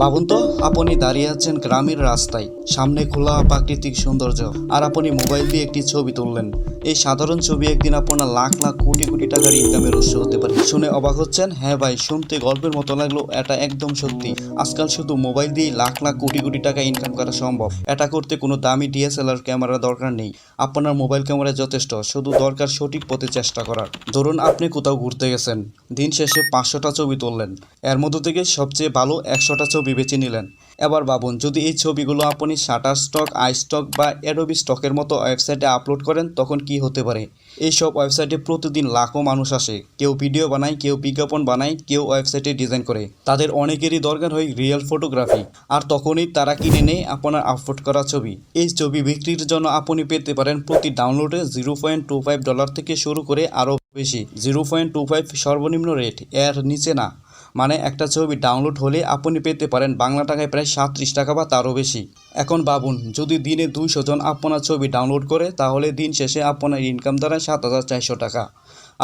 ভাবুন তো, আপনি দাঁড়িয়ে আছেন গ্রামের রাস্তায়, সামনে খোলা প্রাকৃতিক সৌন্দর্য, আর আপনি মোবাইল দিয়ে একটি ছবি তুললেন। এই সাধারণ ছবি একদিন আপনার লাখ লাখ কোটি কোটি টাকার ইনকামের উৎস হতে পারে। শুনে অবাক হচ্ছেন? হ্যাঁ ভাই, শুনতে গল্পের মতো লাগল, এটা একদম সত্যি। আজকাল শুধু মোবাইল দিয়ে লাখ লাখ কোটি কোটি টাকা ইনকাম করা সম্ভব। এটা করতে কোনো দামি ডিএসএলআর ক্যামেরা দরকার নেই। আপনার মোবাইল ক্যামেরা যথেষ্ট, শুধু দরকার সঠিক পথে চেষ্টা করার। ধরুন আপনি কোথাও ঘুরতে গেছেন, দিন শেষে পাঁচশোটা ছবি তুললেন। এর মধ্য থেকে সবচেয়ে ভালো একশোটা ছবি বেছে নিলেন। এবার ভাবুন, যদি এই ছবিগুলো আপনি শাটার স্টক, আই স্টক বা অ্যাডোবি স্টকের মতো ওয়েবসাইটে আপলোড করেন, তখন কি হতে পারে? এইসব ওয়েবসাইটে প্রতিদিন লাখো মানুষ আসে। কেউ ভিডিও বানায়, কেউ বিজ্ঞাপন বানায়, কেউ ওয়েবসাইটে ডিজাইন করে। তাদের অনেকেরই দরকার হয় রিয়েল ফটোগ্রাফি। আর তখনই তারা কিনে নেয় আপনার আপলোড করা ছবি। এই ছবি বিক্রির জন্য আপনি পেতে পারেন প্রতি ডাউনলোডে zero point two five dollar থেকে শুরু করে আরও বেশি। জিরো পয়েন্ট টু ফাইভ সর্বনিম্ন রেট, এর নিচে না। মানে একটা ছবি ডাউনলোড হলে আপনি পেতে পারেন বাংলা টাকায় প্রায় সাতত্রিশ টাকা বা তারও বেশি। এখন ভাবুন, যদি দিনে দুইশো জন আপনার ছবি ডাউনলোড করে, তাহলে দিন শেষে আপনার ইনকাম দাঁড়ায় সাত হাজার চারশো টাকা।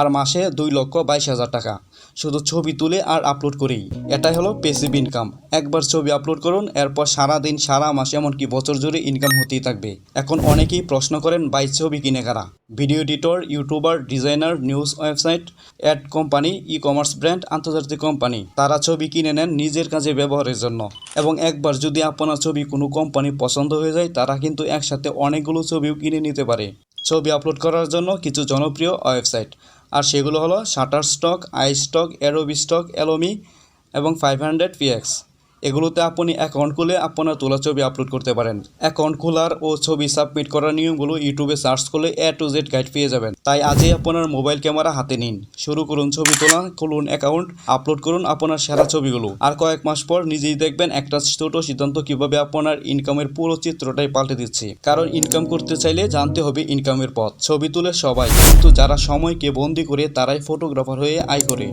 আর মাসে দুই লক্ষ বাইশ হাজার টাকা। শুধু ছবি তুলে আর আপলোড করেই এটাই হলো পেসিভ ইনকাম একবার ছবি আপলোড করুন, এরপর সারা দিন সারা মাস, এমনকি বছর জুড়ে ইনকাম হতেই থাকবে। এখন অনেকেই প্রশ্ন করেন বাই ছবি কিনে কারা? Video editor, YouTuber, designer news website ad company ecommerce brand আন্তর্জাতিক কোম্পানি তারা ছবি কিনে নেন নিজের কাজে ব্যবহারের জন্য। এবং একবার যদি আপনার ছবি কোনো কোম্পানি পছন্দ হয়ে যায়, তারা কিন্তু একসাথে অনেকগুলো ছবিও কিনে নিতে পারে। ছবি আপলোড করার জন্য কিছু জনপ্রিয় ওয়েবসাইট আর সেগুলো হলো Shutterstock iStock Adobe stock Alamy এবং ফাইভ হান্ড্রেড পিএক্স এগুলোতে আপনি অ্যাকাউন্ট খুলে আপনার তোলা ছবি আপলোড করতে পারেন। অ্যাকাউন্ট খোলার ও ছবি সাবমিট করার নিয়মগুলো ইউটিউবে সার্চ করলে এ টু জেড গাইড পেয়ে যাবেন। তাই আজই আপনার মোবাইল ক্যামেরা হাতে নিন। শুরু করুন ছবি তোলা, খুলুন অ্যাকাউন্ট আপলোড করুন আপনার সেরা ছবিগুলো। আর কয়েক মাস পর নিজেই দেখবেন একটা ছোট সিদ্ধান্ত কীভাবে আপনার ইনকামের পুরো চিত্রটাই পাল্টে দিচ্ছে। কারণ ইনকাম করতে চাইলে জানতে হবে ইনকামের পথ। ছবি তুলে সবাই, কিন্তু যারা সময়কে বন্দি করে তারাই ফটোগ্রাফার হয়ে আয় করে।